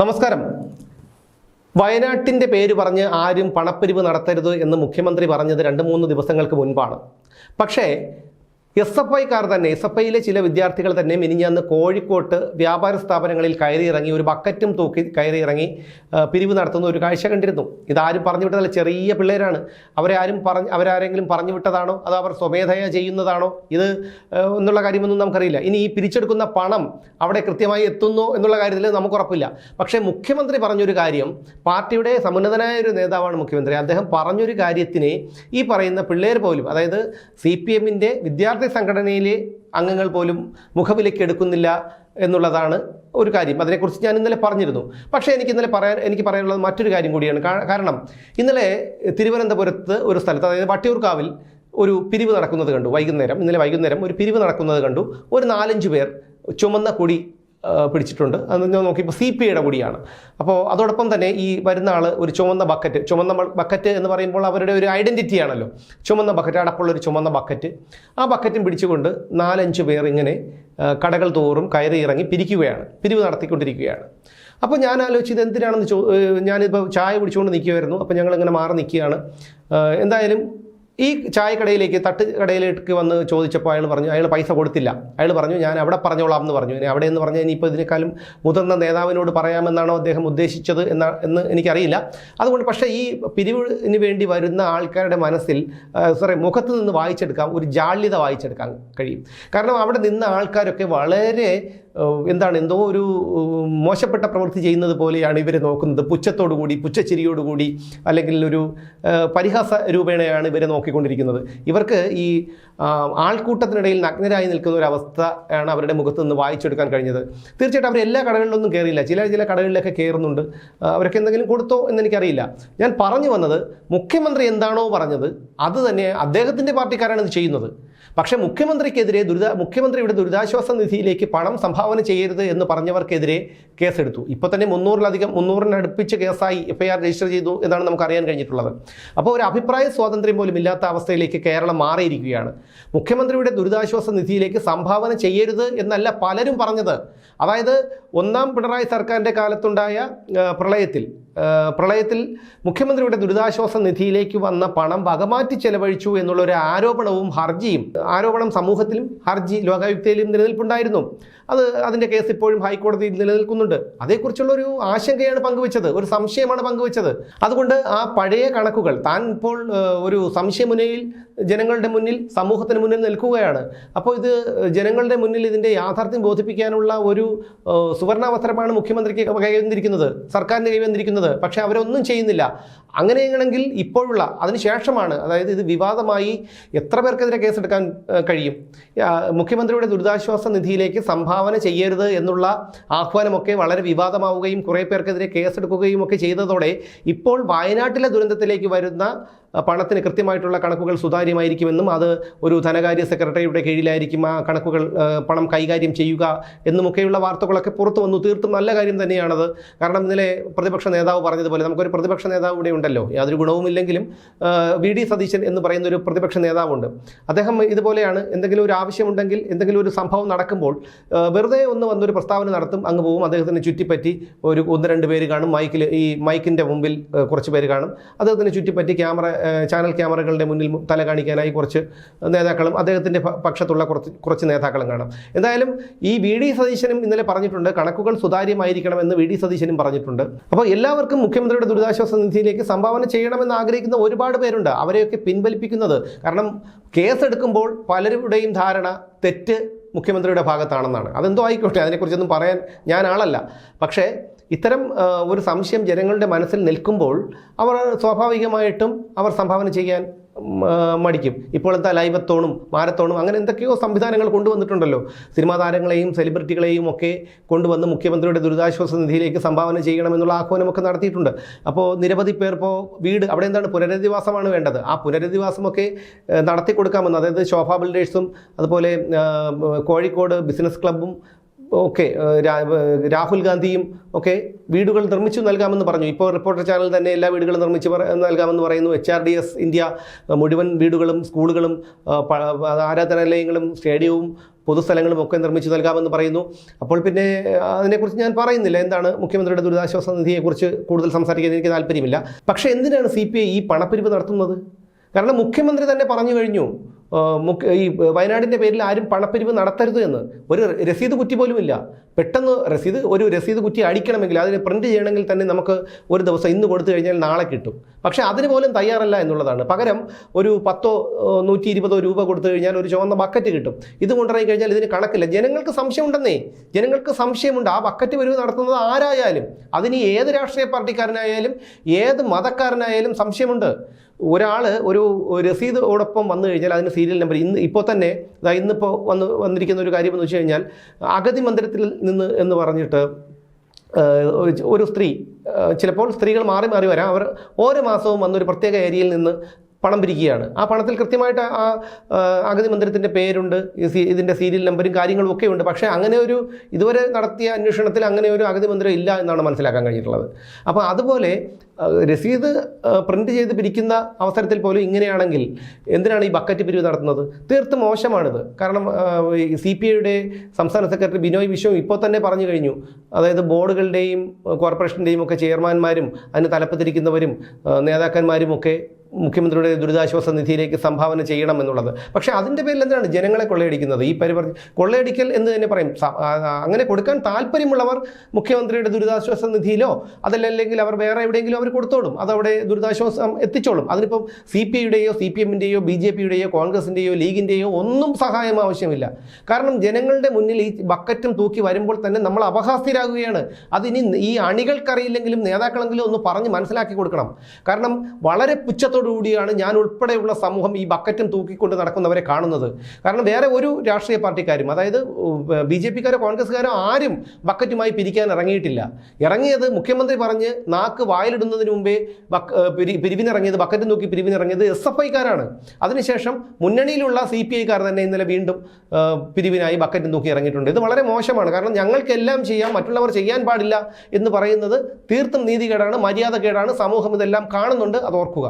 നമസ്കാരം. വയനാട്ടിന്റെ പേര് പറഞ്ഞ് ആരും പണപ്പിരിവ് നടത്തരുത് എന്ന് മുഖ്യമന്ത്രി പറഞ്ഞത് രണ്ട് മൂന്ന് ദിവസങ്ങൾക്ക് മുൻപാണ്. പക്ഷേ എസ് എഫ് ഐക്കാർ തന്നെ എസ് എഫ് ഐയിലെ ചില വിദ്യാർത്ഥികൾ തന്നെ മിനിഞ്ഞന്ന് കോഴിക്കോട്ട് വ്യാപാര സ്ഥാപനങ്ങളിൽ കയറി ഇറങ്ങി ഒരു ബക്കറ്റും തൂക്കി കയറി ഇറങ്ങി പിരിവ് നടത്തുന്ന ഒരു കാഴ്ച കണ്ടിരുന്നു. ഇതാരും പറഞ്ഞു വിട്ടതല്ല ചെറിയ പിള്ളേരാണ്. അവരെ ആരും പറഞ്ഞ് അവരാരെങ്കിലും പറഞ്ഞു വിട്ടതാണോ? അതോ അവർ സ്വമേധയാ ചെയ്യുന്നതാണോ? ഇത് എന്നുള്ള കാര്യമൊന്നും നമുക്കറിയില്ല. ഇനി ഈ പിരിച്ചെടുക്കുന്ന പണം അവിടെ കൃത്യമായി എത്തുന്നു എന്നുള്ള കാര്യത്തിൽ നമുക്ക് ഉറപ്പില്ല. പക്ഷേ മുഖ്യമന്ത്രി പറഞ്ഞൊരു കാര്യം പാർട്ടിയുടെ സമുന്നതനായ ഒരു നേതാവാണ് മുഖ്യമന്ത്രി. അദ്ദേഹം പറഞ്ഞൊരു കാര്യത്തിനെ ഈ പറയുന്ന പിള്ളേർ പോലും അതായത് സി പി എമ്മിന്റെ വിദ്യാർത്ഥി സംഘടനയിലെ അംഗങ്ങൾ പോലും മുഖവിലേക്ക് എടുക്കുന്നില്ല എന്നുള്ളതാണ് ഒരു കാര്യം. അതിനെക്കുറിച്ച് ഞാൻ ഇന്നലെ പറഞ്ഞിരുന്നു. പക്ഷേ എനിക്ക് ഇന്നലെ പറയാൻ എനിക്ക് പറയാനുള്ളത് മറ്റൊരു കാര്യം കൂടിയാണ്. കാരണം ഇന്നലെ തിരുവനന്തപുരത്ത് ഒരു സ്ഥലത്ത് അതായത് വട്ടിയൂർക്കാവിൽ ഒരു പിരിവ് നടക്കുന്നത് കണ്ടു. വൈകുന്നേരം ഇന്നലെ വൈകുന്നേരം ഒരു പിരിവ് നടക്കുന്നത് കണ്ടു. ഒരു നാലഞ്ച് പേർ ചുമന്ന കൊടി പിടിച്ചിട്ടുണ്ട്. അത് ഞാൻ നോക്കിയപ്പോൾ സി പി ഐയുടെ കൂടിയാണ്. അപ്പോൾ അതോടൊപ്പം തന്നെ ഈ വരുന്ന ആൾ ഒരു ചുമന്ന ബക്കറ്റ് ചുമന്ന ബക്കറ്റ് എന്ന് പറയുമ്പോൾ അവരുടെ ഒരു ഐഡന്റിറ്റി ആണല്ലോ. ചുമന്ന ബക്കറ്റ് അടപ്പുള്ള ഒരു ചുമന്ന ബക്കറ്റ്. ആ ബക്കറ്റും പിടിച്ചുകൊണ്ട് നാലഞ്ച് പേർ ഇങ്ങനെ കടകൾ തോറും കയറി ഇറങ്ങി പിരിക്കുകയാണ്. പിരിവ് നടത്തിക്കൊണ്ടിരിക്കുകയാണ്. അപ്പോൾ ഞാൻ ആലോചിച്ച് ഇത് എന്തിനാണെന്ന് ചോ ഞാനിപ്പോൾ ചായ കുടിച്ചുകൊണ്ട് നിൽക്കുമായിരുന്നു അപ്പോൾ ഞങ്ങളിങ്ങനെ മാറി നിൽക്കുകയാണ് എന്തായാലും ഈ ചായക്കടയിലേക്ക് തട്ട് കടയിലേക്ക് വന്ന് ചോദിച്ചപ്പോൾ അയാൾ പറഞ്ഞു അയാൾ പൈസ കൊടുത്തില്ല. അയാൾ പറഞ്ഞു ഞാൻ അവിടെ പറഞ്ഞോളാം എന്ന് പറഞ്ഞു. ഇനി അവിടെ എന്ന് പറഞ്ഞാൽ ഇനിയിപ്പോൾ ഇതിനേക്കാളും മുതിർന്ന നേതാവിനോട് പറയാമെന്നാണോ അദ്ദേഹം ഉദ്ദേശിച്ചത് എന്ന എന്ന് എനിക്കറിയില്ല. അതുകൊണ്ട് പക്ഷേ ഈ പിരിവിന് വേണ്ടി വരുന്ന ആൾക്കാരുടെ മനസ്സിൽ സോറി മുഖത്ത് നിന്ന് വായിച്ചെടുക്കാം ഒരു ജാള്യത വായിച്ചെടുക്കാൻ കഴിയും. കാരണം അവിടെ നിന്ന ആൾക്കാരൊക്കെ വളരെ എന്താണ് എന്തോ ഒരു മോശപ്പെട്ട പ്രവൃത്തി ചെയ്യുന്നത് പോലെയാണ് ഇവർ നോക്കുന്നത്. പുച്ഛത്തോടുകൂടി പുച്ഛച്ചിരിയോടുകൂടി അല്ലെങ്കിൽ ഒരു പരിഹാസ രൂപേണയാണ് ഇവരെ നോക്കിക്കൊണ്ടിരിക്കുന്നത്. ഇവർക്ക് ഈ ആൾക്കൂട്ടത്തിനിടയിൽ നഗ്നരായി നിൽക്കുന്ന ഒരു അവസ്ഥയാണ് അവരുടെ മുഖത്ത് നിന്ന് വായിച്ചെടുക്കാൻ കഴിഞ്ഞത്. തീർച്ചയായിട്ടും അവർ എല്ലാ കടകളിലൊന്നും കയറിയില്ല ചില ചില കടകളിലൊക്കെ കയറുന്നുണ്ട് അവരൊക്കെ എന്തെങ്കിലും കൊടുത്തോ എന്ന് എനിക്കറിയില്ല. ഞാൻ പറഞ്ഞു വന്നത് മുഖ്യമന്ത്രി എന്താണോ പറഞ്ഞത് അത് തന്നെ അദ്ദേഹത്തിന്റെ പാർട്ടിക്കാരാണ് ഇത് ചെയ്യുന്നത്. പക്ഷേ മുഖ്യമന്ത്രിക്കെതിരെ ദുരിത മുഖ്യമന്ത്രിയുടെ ദുരിതാശ്വാസ നിധിയിലേക്ക് പണം സംഭാവന ചെയ്യരുത് എന്ന് പറഞ്ഞവർക്കെതിരെ കേസെടുത്തു. ഇപ്പോൾ തന്നെ മുന്നൂറിലധികം മുന്നൂറിനടുപ്പിച്ച് കേസായി എഫ് ഐ ആർ രജിസ്റ്റർ ചെയ്തു എന്നാണ് നമുക്ക് അറിയാൻ കഴിഞ്ഞിട്ടുള്ളത്. അപ്പോൾ ഒരു അഭിപ്രായ സ്വാതന്ത്ര്യം പോലും ഇല്ലാത്ത അവസ്ഥയിലേക്ക് കേരളം മാറിയിരിക്കുകയാണ്. മുഖ്യമന്ത്രിയുടെ ദുരിതാശ്വാസ നിധിയിലേക്ക് സംഭാവന ചെയ്യരുത് എന്നല്ല പലരും പറഞ്ഞത്. അതായത് ഒന്നാം പിണറായി സർക്കാരിന്റെ കാലത്തുണ്ടായ പ്രളയത്തിൽ പ്രളയത്തിൽ മുഖ്യമന്ത്രിയുടെ ദുരിതാശ്വാസ നിധിയിലേക്ക് വന്ന പണം വകമാറ്റി ചെലവഴിച്ചു എന്നുള്ള ഒരു ആരോപണവും ഹർജിയും ആരോപണം സമൂഹത്തിലും ഹർജി ലോകായുക്തയിലും നിലനിൽപ്പുണ്ടായിരുന്നു. അത് അതിന്റെ കേസ് ഇപ്പോഴും ഹൈക്കോടതിയിൽ നിലനിൽക്കുന്നുണ്ട്. അതേക്കുറിച്ചുള്ള ഒരു ആശങ്കയാണ് പങ്കുവച്ചത്. ഒരു സംശയമാണ് പങ്കുവച്ചത്. അതുകൊണ്ട് ആ പഴയ കണക്കുകൾ താൻ ഇപ്പോൾ ഒരു സംശയമുനയിൽ ജനങ്ങളുടെ മുന്നിൽ സമൂഹത്തിന് മുന്നിൽ നിൽക്കുകയാണ്. അപ്പോൾ ഇത് ജനങ്ങളുടെ മുന്നിൽ ഇതിന്റെ യാഥാർത്ഥ്യം ബോധിപ്പിക്കാനുള്ള ഒരു സുവർണാവസരമാണ് മുഖ്യമന്ത്രിക്ക് കൈവന്നിരിക്കുന്നത് സർക്കാരിന് കൈവന്നിരിക്കുന്നത്. പക്ഷേ അവരൊന്നും ചെയ്യുന്നില്ല. അങ്ങനെയാണെങ്കിൽ ഇപ്പോഴുള്ള അതിനുശേഷമാണ് അതായത് ഇത് വിവാദമായി എത്ര പേർക്കെതിരെ കേസെടുക്കാൻ കഴിയും? മുഖ്യമന്ത്രിയുടെ ദുരിതാശ്വാസ നിധിയിലേക്ക് സംഭാവന ചെയ്യരുത് എന്നുള്ള ആഹ്വാനമൊക്കെ വളരെ വിവാദമാവുകയും കുറേ പേർക്കെതിരെ കേസെടുക്കുകയും ഒക്കെ ചെയ്തതോടെ ഇപ്പോൾ വയനാട്ടിലെ ദുരന്തത്തിലേക്ക് വരുന്ന പണത്തിന് കൃത്യമായിട്ടുള്ള കണക്കുകൾ സുതാര്യമായിരിക്കുമെന്നും അത് ഒരു ധനകാര്യ സെക്രട്ടറിയുടെ കീഴിലായിരിക്കും ആ കണക്കുകൾ പണം കൈകാര്യം ചെയ്യുക എന്നുമൊക്കെയുള്ള വാർത്തകളൊക്കെ പുറത്തു വന്നു. തീർത്തും നല്ല കാര്യം തന്നെയാണത്. കാരണം ഇന്നലെ പ്രതിപക്ഷ നേതാവ് പറഞ്ഞതുപോലെ നമുക്കൊരു പ്രതിപക്ഷ നേതാവ് ഇവിടെ ഉണ്ടല്ലോ. യാതൊരു ഗുണവുമില്ലെങ്കിലും വി. ഡി. സതീശൻ എന്ന് പറയുന്ന ഒരു പ്രതിപക്ഷ നേതാവുണ്ട്. അദ്ദേഹം ഇതുപോലെയാണ്. എന്തെങ്കിലും ഒരു ആവശ്യമുണ്ടെങ്കിൽ എന്തെങ്കിലും ഒരു സംഭവം നടക്കുമ്പോൾ വെറുതെ ഒന്ന് വന്നൊരു പ്രസ്താവന നടത്തും അങ്ങ് പോകും അദ്ദേഹത്തിന് ചുറ്റിപ്പറ്റി ഒരു ഒന്ന് രണ്ട് പേര് കാണും. മൈക്കിൽ ഈ മൈക്കിന്റെ മുമ്പിൽ കുറച്ച് പേര് കാണും. അദ്ദേഹത്തിന് ചുറ്റിപ്പറ്റി ക്യാമറ ചാനൽ ക്യാമറകളുടെ മുന്നിൽ തല കാണിക്കാനായി കുറച്ച് നേതാക്കളും അദ്ദേഹത്തിന്റെ പക്ഷത്തുള്ള കുറച്ച് കുറച്ച് നേതാക്കളും കാണാം. എന്തായാലും ഈ വി ഡി സതീശനും ഇന്നലെ പറഞ്ഞിട്ടുണ്ട് കണക്കുകൾ സുതാര്യമായിരിക്കണമെന്ന് വി ഡി സതീശനും പറഞ്ഞിട്ടുണ്ട്. അപ്പോൾ എല്ലാവർക്കും മുഖ്യമന്ത്രിയുടെ ദുരിതാശ്വാസ നിധിയിലേക്ക് സംഭാവന ചെയ്യണമെന്ന് ആഗ്രഹിക്കുന്ന ഒരുപാട് പേരുണ്ട്. അവരെയൊക്കെ പിൻവലിപ്പിക്കുന്നത് കാരണം കേസെടുക്കുമ്പോൾ പലരുടെയും ധാരണ തെറ്റ് മുഖ്യമന്ത്രിയുടെ ഭാഗത്താണെന്നാണ്. അതെന്തോ ആയിക്കോട്ടെ അതിനെക്കുറിച്ചൊന്നും പറയാൻ ഞാൻ ആളല്ല. പക്ഷേ ഇത്തരം ഒരു സംശയം ജനങ്ങളുടെ മനസ്സിൽ നിൽക്കുമ്പോൾ അവർ സ്വാഭാവികമായിട്ടും അവർ സംഭാവന ചെയ്യാൻ മടിക്കും. ഇപ്പോൾ എന്താ ലൈവത്തോണും മാരത്തോണും അങ്ങനെ എന്തൊക്കെയോ സംവിധാനങ്ങൾ കൊണ്ടുവന്നിട്ടുണ്ടല്ലോ. സിനിമാ താരങ്ങളെയും സെലിബ്രിറ്റികളെയും ഒക്കെ കൊണ്ടുവന്ന് മുഖ്യമന്ത്രിയുടെ ദുരിതാശ്വാസ നിധിയിലേക്ക് സംഭാവന ചെയ്യണമെന്നുള്ള ആഹ്വാനമൊക്കെ നടത്തിയിട്ടുണ്ട്. അപ്പോൾ നിരവധി പേർ ഇപ്പോൾ വീട് അവിടെ എന്താണ് പുനരധിവാസമാണ് വേണ്ടത്. ആ പുനരധിവാസമൊക്കെ നടത്തി കൊടുക്കാമെന്ന് അതായത് ശോഭ ബിൽഡേഴ്സും അതുപോലെ കോഴിക്കോട് ബിസിനസ് ക്ലബ്ബും ഏഹ്, രാഹുൽ ഗാന്ധിയും ഒക്കെ വീടുകൾ നിർമ്മിച്ചു നൽകാമെന്ന് പറഞ്ഞു. ഇപ്പോൾ റിപ്പോർട്ടർ ചാനൽ തന്നെ എല്ലാ വീടുകളും നിർമ്മിച്ച് നൽകാമെന്ന് പറയുന്നു. H R D S India മുഴുവൻ വീടുകളും സ്കൂളുകളും ആരാധനാലയങ്ങളും സ്റ്റേഡിയവും പൊതുസ്ഥലങ്ങളും ഒക്കെ നിർമ്മിച്ചു നൽകാമെന്ന് പറയുന്നു. അപ്പോൾ പിന്നെ അതിനെക്കുറിച്ച് ഞാൻ പറയുന്നില്ല. എന്താണ് മുഖ്യമന്ത്രിയുടെ ദുരിതാശ്വാസ നിധിയെക്കുറിച്ച് കൂടുതൽ സംസാരിക്കാൻ എനിക്ക് താല്പര്യമില്ല. പക്ഷേ എന്തിനാണ് സി ഈ പണപ്പിരിവ് നടത്തുന്നത്? കാരണം മുഖ്യമന്ത്രി തന്നെ പറഞ്ഞു കഴിഞ്ഞു ഈ വയനാടിന്റെ പേരിൽ ആരും പണപ്പിരിവ് നടത്തരുത് എന്ന്. ഒരു രസീത് കുറ്റി പോലുമില്ല പെട്ടെന്ന് രസീത് ഒരു രസീത് കുറ്റി അടിക്കണമെങ്കിൽ അതിന് പ്രിന്റ് ചെയ്യണമെങ്കിൽ തന്നെ നമുക്ക് ഒരു ദിവസം ഇന്ന് കൊടുത്തു കഴിഞ്ഞാൽ നാളെ കിട്ടും. പക്ഷേ അതിന് പോലും തയ്യാറല്ല എന്നുള്ളതാണ്. പകരം ഒരു പത്തോ നൂറ്റി ഇരുപതോ രൂപ കൊടുത്തു കഴിഞ്ഞാൽ ഒരു ചുവന്ന ബക്കറ്റ് കിട്ടും. ഇത് കൊണ്ടുപോയി കഴിഞ്ഞാൽ ഇതിന് കണക്കില്ല. ജനങ്ങൾക്ക് സംശയമുണ്ടെന്നേ. ജനങ്ങൾക്ക് സംശയമുണ്ട്. ആ ബക്കറ്റ് പിരിവ് നടത്തുന്നത് ആരായാലും അതിന് ഏത് രാഷ്ട്രീയ പാർട്ടിക്കാരനായാലും ഏത് മതക്കാരനായാലും സംശയമുണ്ട്. ഒരാൾ ഒരു രസീതോടൊപ്പം വന്നു കഴിഞ്ഞാൽ അതിന് സീരിയൽ നമ്പർ ഇന്ന് ഇപ്പോൾ തന്നെ ദാ ഇന്നിപ്പോൾ വന്ന് വന്നിരിക്കുന്ന ഒരു കാര്യം എന്ന് വെച്ച് കഴിഞ്ഞാൽ അഗതി മന്ദിരത്തിൽ നിന്ന് എന്ന് പറഞ്ഞിട്ട് ഒരു സ്ത്രീ ചിലപ്പോൾ സ്ത്രീകൾ മാറി മാറി വരാം. അവർ ഓരോ മാസവും വന്നൊരു പ്രത്യേക ഏരിയയിൽ നിന്ന് പണം പിരിക്കുകയാണ്. ആ പണത്തിൽ കൃത്യമായിട്ട് ആ അഗതി മന്ദിരത്തിന്റെ പേരുണ്ട് ഇതിന്റെ സീരിയൽ നമ്പറും കാര്യങ്ങളും ഒക്കെ ഉണ്ട്. പക്ഷേ അങ്ങനെ ഒരു ഇതുവരെ നടത്തിയ അന്വേഷണത്തിൽ അങ്ങനെ ഒരു അഗതി മന്ദിരം ഇല്ല എന്നാണ് മനസ്സിലാക്കാൻ കഴിഞ്ഞിട്ടുള്ളത്. അപ്പോൾ അതുപോലെ രസീത് പ്രിന്റ് ചെയ്ത് പിരിക്കുന്ന അവസരത്തിൽ പോലും ഇങ്ങനെയാണെങ്കിൽ എന്തിനാണ് ഈ ബക്കറ്റ് പിരിവ് നടത്തുന്നത്? തീർത്തും മോശമാണിത്. കാരണം സി പി ഐയുടെ സംസ്ഥാന സെക്രട്ടറി ബിനോയ് വിശ്വം ഇപ്പോൾ തന്നെ പറഞ്ഞു കഴിഞ്ഞു. അതായത് ബോർഡുകളുടെയും കോർപ്പറേഷന്റെയും ഒക്കെ ചെയർമാൻമാരും അതിന് തലപ്പത്തിരിക്കുന്നവരും നേതാക്കന്മാരും ഒക്കെ മുഖ്യമന്ത്രിയുടെ ദുരിതാശ്വാസ നിധിയിലേക്ക് സംഭാവന ചെയ്യണം എന്നുള്ളത്. പക്ഷേ അതിന്റെ പേരിൽ എന്താണ് ജനങ്ങളെ കൊള്ളയടിക്കുന്നത്? ഈ പരിപാടി കൊള്ളയടിക്കൽ എന്ന് തന്നെ പറയും. അങ്ങനെ കൊടുക്കാൻ താല്പര്യമുള്ളവർ മുഖ്യമന്ത്രിയുടെ ദുരിതാശ്വാസ നിധിയിലോ അതല്ലെങ്കിൽ അവർ വേറെ എവിടെയെങ്കിലും അവർ കൊടുത്തോളും. അതവിടെ ദുരിതാശ്വാസം എത്തിച്ചോളും. അതിനിപ്പം സി പി ഐയുടെയോ സി പി എമ്മിന്റെയോ ബി ജെ പിയുടെയോ കോൺഗ്രസിന്റെയോ ലീഗിന്റെയോ ഒന്നും സഹായം ആവശ്യമില്ല. കാരണം ജനങ്ങളുടെ മുന്നിൽ ഈ ബക്കറ്റും തൂക്കി വരുമ്പോൾ തന്നെ നമ്മൾ അപഹാസ്യരാകുകയാണ്. അതിനി ഈ അണികൾക്കറിയില്ലെങ്കിലും നേതാക്കളെങ്കിലും ഒന്ന് പറഞ്ഞ് മനസ്സിലാക്കി കൊടുക്കണം. കാരണം വളരെ പുച്ഛത്തോടു കൂടിയാണ് ഞാൻ ഉൾപ്പെടെയുള്ള സമൂഹം ഈ ബക്കറ്റും തൂക്കിക്കൊണ്ട് നടക്കുന്നവരെ കാണുന്നത്. കാരണം വേറെ ഒരു രാഷ്ട്രീയ പാർട്ടിക്കാരും അതായത് ബി ജെ പിക്കാരോ കോൺഗ്രസ്സുകാരോ ആരും ബക്കറ്റുമായി പിരിക്കാൻ ഇറങ്ങിയിട്ടില്ല. ഇറങ്ങിയത് മുഖ്യമന്ത്രി പറഞ്ഞ് നാക്ക് വായിലിടുന്നതിന് മുമ്പേ പിരി പിരിവിനിറങ്ങിയത് ബക്കറ്റ് തൂക്കി പിരിവിനിറങ്ങിയത് എസ് എഫ് ഐക്കാരാണ്. അതിനുശേഷം മുന്നണിയിലുള്ള സി പി ഐക്കാർ തന്നെ ഇന്നലെ വീണ്ടും പിരിവിനായി ബക്കറ്റും തൂക്കി ഇറങ്ങിയിട്ടുണ്ട്. ഇത് വളരെ മോശമാണ്. കാരണം ഞങ്ങൾക്കെല്ലാം ചെയ്യാം മറ്റുള്ളവർ ചെയ്യാൻ പാടില്ല എന്ന് പറയുന്നത് തീർത്തും നീതികേടാണ് മര്യാദകേടാണ്. സമൂഹം ഇതെല്ലാം കാണുന്നുണ്ട്. അത് ഓർക്കുക.